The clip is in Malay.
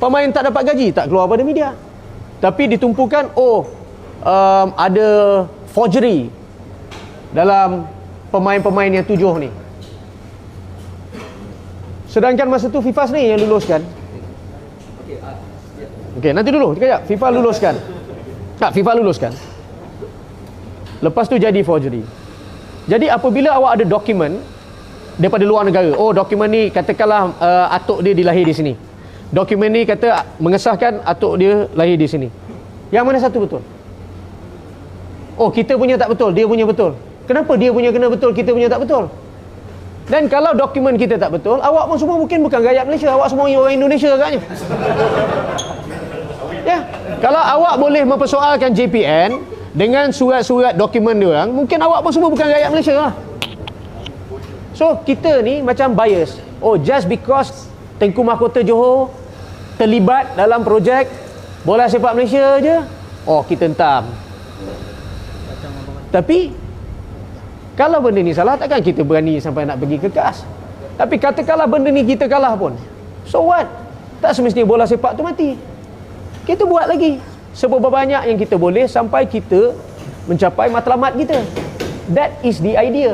pemain tak dapat gaji tak keluar pada media tapi ditumpukan oh um, ada forgery dalam pemain-pemain yang tujuh ni sedangkan masa tu FIFA sendiri yang luluskan Okey, nanti dulu, sekejap. FIFA luluskan. Tak, FIFA luluskan. Lepas tu jadi forgery. Jadi apabila awak ada dokumen daripada luar negara, oh dokumen ni katakanlah uh, atuk dia dilahir di sini. Dokumen ni kata mengesahkan atuk dia lahir di sini. Yang mana satu betul? Oh, kita punya tak betul, dia punya betul. Kenapa dia punya kena betul, kita punya tak betul? Dan kalau dokumen kita tak betul, awak pun semua mungkin bukan rakyat Malaysia, awak semua orang Indonesia agaknya. Ya, kalau awak boleh mempersoalkan JPN dengan surat-surat dokumen dia orang, mungkin awak pun semua bukan rakyat Malaysia lah. So, kita ni macam bias. Oh, just because Tengku Mahkota Johor terlibat dalam projek bola sepak Malaysia je, oh kita entam. Tapi kalau benda ni salah takkan kita berani sampai nak pergi ke KAS. Tapi katakanlah benda ni kita kalah pun. So what? Tak semestinya bola sepak tu mati. Kita buat lagi seberapa banyak yang kita boleh sampai kita mencapai matlamat kita. That is the idea.